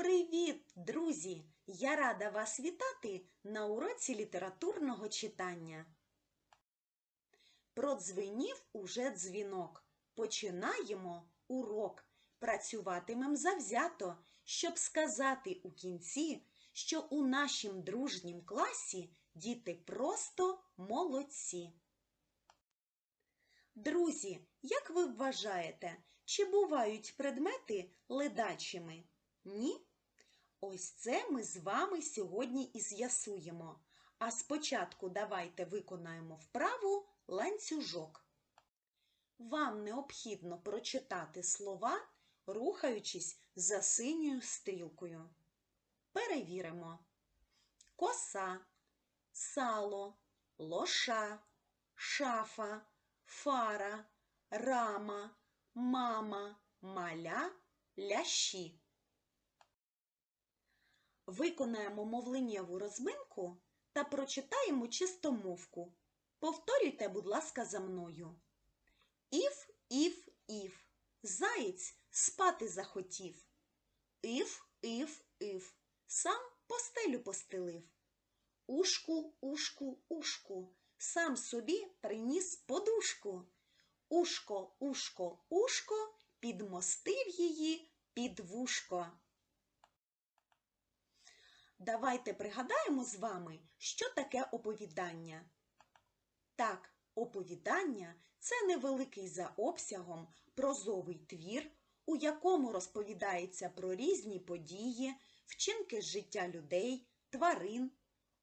Привіт, друзі! Я рада вас вітати на уроці літературного читання. Продзвенів уже дзвінок. Починаємо урок. Працюватимем завзято, щоб сказати у кінці, що у нашім дружнім класі діти просто молодці. Друзі, як ви вважаєте, чи бувають предмети ледачими? Ні? Ось це ми з вами сьогодні і з'ясуємо. А спочатку давайте виконаємо вправу ланцюжок. Вам необхідно прочитати слова, рухаючись за синьою стрілкою. Перевіримо. Коса, сало, лоша, шафа, фара, рама, мама, маля, лящі. Виконаємо мовленнєву розминку та прочитаємо чистомовку. Повторюйте, будь ласка, за мною. Іф, іф, іф. Заєць спати захотів. Іф, іф, іф. Сам постелю постелив. Ушку, ушку, ушку. Сам собі приніс подушку. Ушко, ушко, ушко, підмостив її під вушко. Давайте пригадаємо з вами, що таке оповідання. Так, оповідання це невеликий за обсягом прозовий твір, у якому розповідається про різні події, вчинки з життя людей, тварин.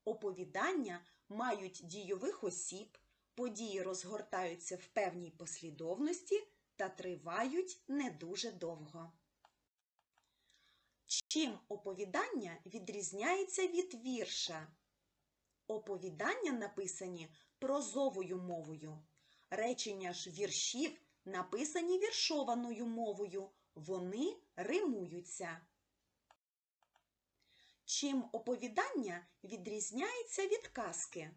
Оповідання мають дійових осіб, події розгортаються в певній послідовності та тривають не дуже довго. Чим оповідання відрізняється від вірша? Оповідання написані прозовою мовою. Речення ж віршів написані віршованою мовою. Вони римуються. Чим оповідання відрізняється від казки?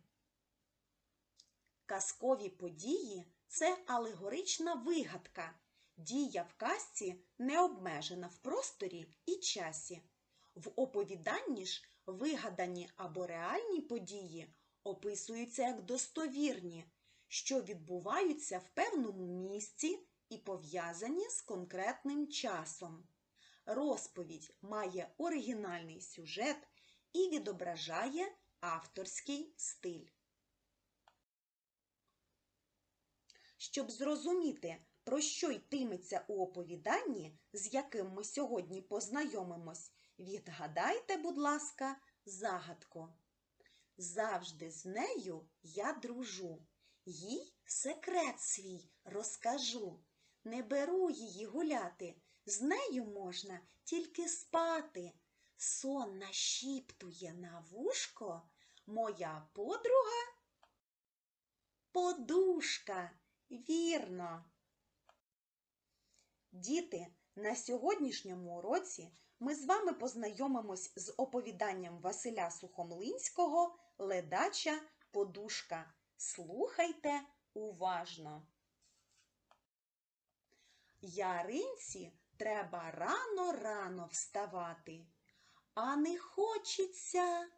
Казкові події це алегорична вигадка. Дія в казці не обмежена в просторі і часі. В оповіданні ж вигадані або реальні події описуються як достовірні, що відбуваються в певному місці і пов'язані з конкретним часом. Розповідь має оригінальний сюжет і відображає авторський стиль. Щоб зрозуміти, про що йтиметься у оповіданні, з яким ми сьогодні познайомимось, відгадайте, будь ласка, загадку. Завжди з нею я дружу, їй секрет свій розкажу. Не беру її гуляти, з нею можна тільки спати. Сон нашіптує на вушко моя подруга подушка. Вірно. Діти, на сьогоднішньому уроці ми з вами познайомимось з оповіданням Василя Сухомлинського Ледача подушка. Слухайте уважно. Яринці треба рано-рано вставати. А не хочеться.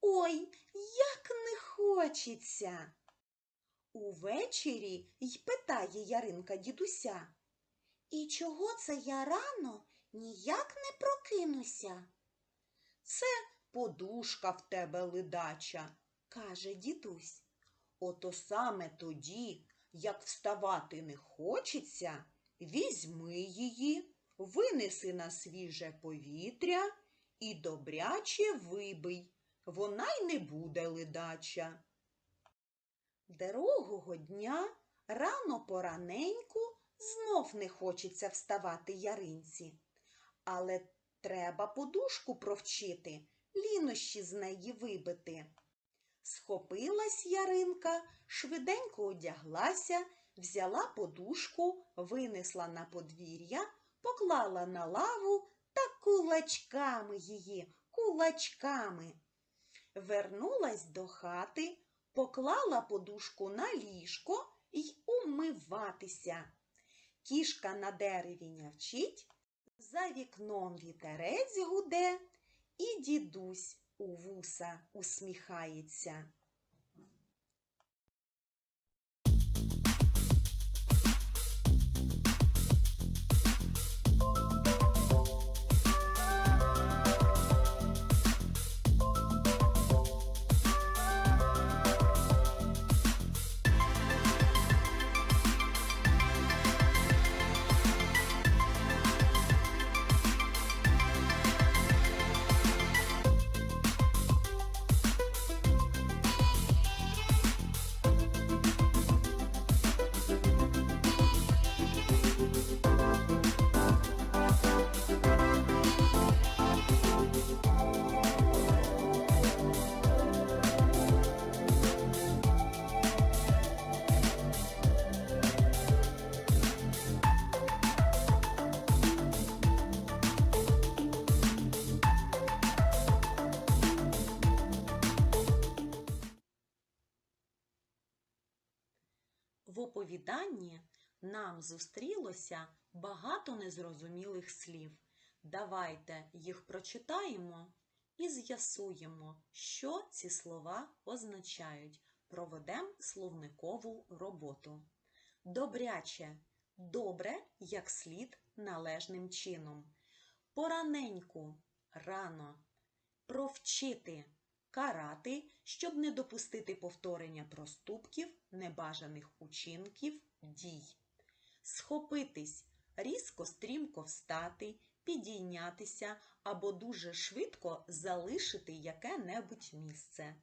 Ой, як не хочеться. Увечері й питає Яринка дідуся. І чого це я рано ніяк не прокинуся? Це подушка в тебе ледача, каже дідусь. Ото саме тоді, як вставати не хочеться, візьми її, винеси на свіже повітря і добряче вибий. Вона й не буде ледача. Другого дня рано пораненьку знов не хочеться вставати яринці. Але треба подушку провчити, лінощі з неї вибити. Схопилась яринка, швиденько одяглася, взяла подушку, винесла на подвір'я, поклала на лаву та кулачками її, кулачками. Вернулась до хати, поклала подушку на ліжко й умиватися. Кішка на дереві нявчить, За вікном вітерець гуде, і дідусь у вуса усміхається. В оповіданні нам зустрілося багато незрозумілих слів. Давайте їх прочитаємо і з'ясуємо, що ці слова означають. Проведемо словникову роботу. Добряче добре, як слід належним чином. Пораненьку рано. Провчити карати, щоб не допустити повторення проступків, небажаних учинків, дій. Схопитись, різко стрімко встати, підійнятися або дуже швидко залишити яке-небудь місце.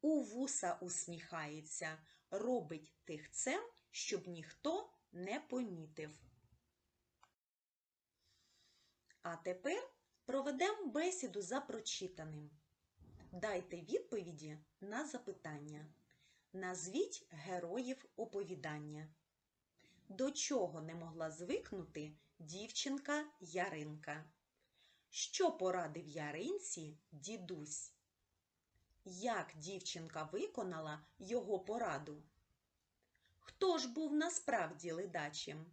У вуса усміхається, робить тихцем, щоб ніхто не помітив. А тепер проведемо бесіду за прочитаним. Дайте відповіді на запитання. Назвіть героїв оповідання. До чого не могла звикнути дівчинка Яринка? Що порадив Яринці дідусь? Як дівчинка виконала його пораду? Хто ж був насправді ледачим?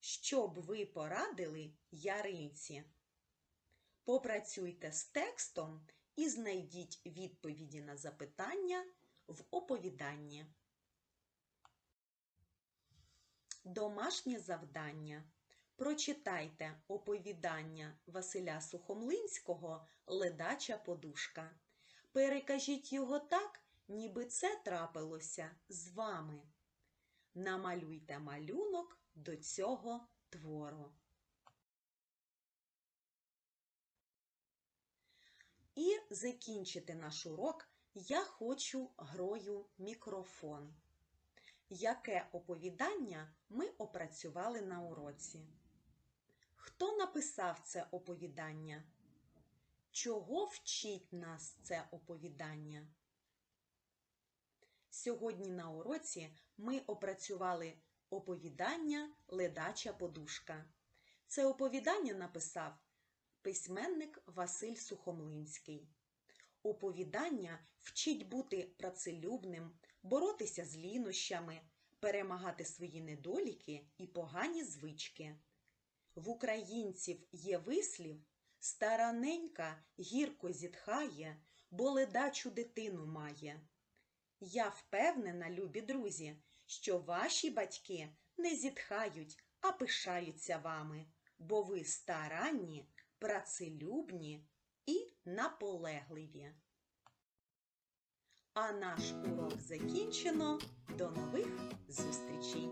Що б ви порадили Яринці? Попрацюйте з текстом і знайдіть відповіді на запитання в оповіданні. Домашнє завдання. Прочитайте оповідання Василя Сухомлинського Ледача подушка. Перекажіть його так, ніби це трапилося з вами. Намалюйте малюнок до цього твору. І закінчити наш урок я хочу грою мікрофон. Яке оповідання ми опрацювали на уроці? Хто написав це оповідання? Чого вчить нас це оповідання? Сьогодні на уроці ми опрацювали оповідання Ледача подушка. Це оповідання написав письменник Василь Сухомлинський. Оповідання вчить бути працелюбним, боротися з лінощами, перемагати свої недоліки і погані звички. В українців є вислів Стараненька гірко зітхає, бо ледачу дитину має. Я впевнена, любі друзі, що ваші батьки не зітхають, а пишаються вами, бо ви старанні, працелюбні і наполегливі. А наш урок закінчено. До нових зустрічей!